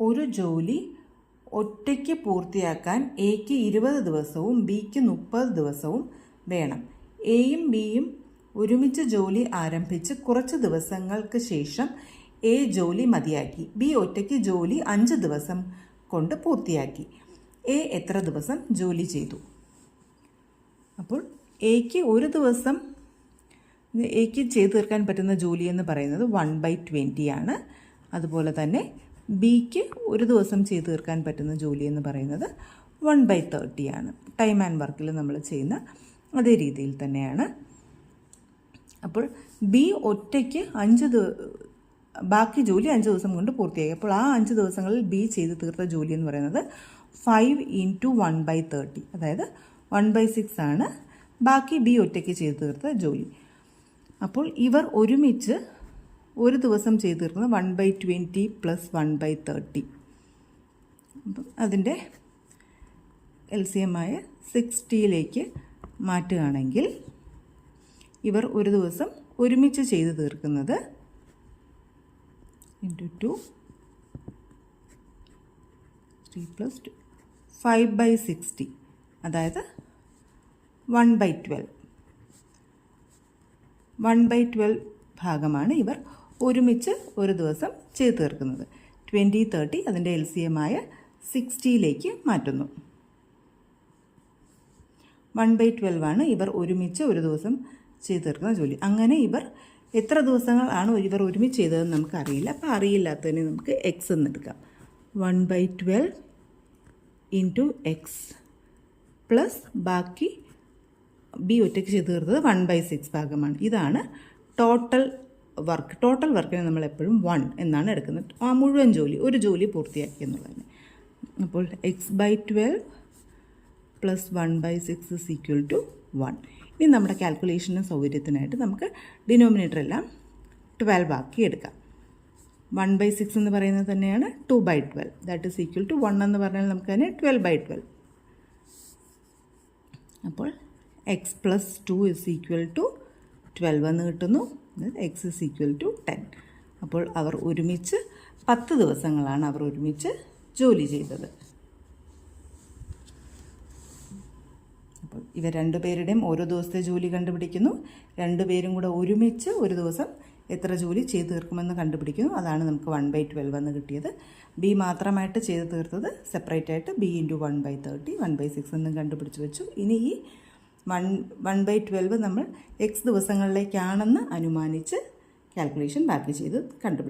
ഒരു ജോലി ഒറ്റയ്ക്ക് പൂർത്തിയാക്കാൻ എക്ക് ഇരുപത് ദിവസവും ബിക്ക് മുപ്പത് ദിവസവും വേണം. എയും ബിയും ഒരുമിച്ച് ജോലി ആരംഭിച്ച് കുറച്ച് ദിവസങ്ങൾക്ക് ശേഷം എ ജോലി മതിയാക്കി. ബി ഒറ്റയ്ക്ക് ജോലി അഞ്ച് ദിവസം കൊണ്ട് പൂർത്തിയാക്കി. എ എത്ര ദിവസം ജോലി ചെയ്തു? അപ്പോൾ എക്ക് ഒരു ദിവസം എക്ക് ചെയ്തു തീർക്കാൻ പറ്റുന്ന ജോലി എന്ന് പറയുന്നത് വൺ ബൈ ട്വന്റി ആണ്. അതുപോലെ തന്നെ ബിക്ക് ഒരു ദിവസം ചെയ്തു തീർക്കാൻ പറ്റുന്ന ജോലി എന്ന് പറയുന്നത് വൺ ബൈ തേർട്ടി ആണ്. ടൈം ആൻഡ് വർക്കിൽ നമ്മൾ ചെയ്യുന്ന അതേ രീതിയിൽ തന്നെയാണ്. അപ്പോൾ ബി ഒറ്റയ്ക്ക് അഞ്ച് ബാക്കി ജോലി അഞ്ച് ദിവസം കൊണ്ട് പൂർത്തിയായി. അപ്പോൾ ആ അഞ്ച് ദിവസങ്ങളിൽ ബി ചെയ്ത് തീർത്ത ജോലി എന്ന് പറയുന്നത് five into one by thirty അതായത് വൺ ബൈ സിക്സ് ആണ്. ബാക്കി ബി ഒറ്റയ്ക്ക് ചെയ്ത് തീർത്ത ജോലി. അപ്പോൾ ഇവർ ഒരുമിച്ച് ഒരു ദിവസം ചെയ്തു തീർക്കുന്നത് one by twenty plus one by thirty അപ്പം അതിന്റെ എൽ സി എം ആയ സിക്സ്റ്റിയിലേക്ക് മാറ്റുകയാണെങ്കിൽ ഇവർ ഒരു ദിവസം ഒരുമിച്ച് ചെയ്ത് തീർക്കുന്നത് into two three plus two five by sixty അതായത് one by twelve one by twelve ഭാഗമാണ് ഇവർ ഒരുമിച്ച് ഒരു ദിവസം ചെയ്തു തീർക്കുന്നത്. ട്വന്റി തേർട്ടി അതിന്റെ എൽ സി എം ആയ സിക്സ്റ്റിയിലേക്ക് മാറ്റുന്നു. വൺ ബൈ ട്വൽവ് ആണ് ഇവർ ഒരുമിച്ച് ഒരു ദിവസം ചെയ്തു തീർക്കുന്ന ജോലി. അങ്ങനെ ഇവർ എത്ര ദിവസങ്ങളാണ് ഇവർ ഒരുമിച്ച് ചെയ്തതെന്ന് നമുക്ക് അറിയില്ല അപ്പോൾ അറിയില്ലാത്തതിനെ നമുക്ക് എക്സ് എന്ന് എടുക്കാം. One by twelve into X plus ബാക്കി ബി ഒറ്റയ്ക്ക് ചെയ്ത് തീർത്തത് വൺ ബൈ സിക്സ് ഭാഗമാണ്. ഇതാണ് ടോട്ടൽ വർക്ക് ടോട്ടൽ വർക്കിനെ നമ്മൾ എപ്പോഴും വൺ എന്നാണ് എടുക്കുന്നത്. ആ മുഴുവൻ ജോലി ഒരു ജോലി പൂർത്തിയാക്കി എന്നുള്ളതിന് അപ്പോൾ X by twelve plus one by six is equal to one ഇനി നമ്മുടെ കാൽക്കുലേഷനും സൗകര്യത്തിനായിട്ട് നമുക്ക് ഡിനോമിനേറ്റർ എല്ലാം ട്വൽവ് ആക്കി എടുക്കാം. വൺ ബൈ സിക്സ് എന്ന് പറയുന്നത് തന്നെയാണ് two by twelve that is equal to one എന്ന് പറഞ്ഞാൽ നമുക്ക് തന്നെ ട്വൽവ് ബൈ ട്വൽവ് അപ്പോൾ X plus two is equal to twelve എന്ന് കിട്ടുന്നു. X is equal to ten അപ്പോൾ അവർ ഒരുമിച്ച് പത്ത് ദിവസങ്ങളാണ് അവർ ഒരുമിച്ച് ജോലി ചെയ്തത്. അപ്പോൾ ഇവർ രണ്ടുപേരുടെയും ഓരോ ദിവസത്തെ ജോലി കണ്ടുപിടിക്കുന്നു. രണ്ടുപേരും കൂടെ ഒരുമിച്ച് ഒരു ദിവസം എത്ര ജോലി ചെയ്തു തീർക്കുമെന്ന് കണ്ടുപിടിക്കുന്നു. അതാണ് നമുക്ക് വൺ ബൈ ട്വൽവ് എന്ന് കിട്ടിയത്. ബി മാത്രമായിട്ട് ചെയ്ത് തീർത്തത് സെപ്പറേറ്റ് ആയിട്ട് B into one by thirty one by six എന്നും കണ്ടുപിടിച്ച് വെച്ചു. ഇനി ഈ വൺ വൺ ബൈ ട്വൽവ് നമ്മൾ എക്സ് ദിവസങ്ങളിലേക്കാണെന്ന് അനുമാനിച്ച് കാൽക്കുലേഷൻ ബാക്കി ചെയ്ത് കണ്ടുപിടിച്ചു.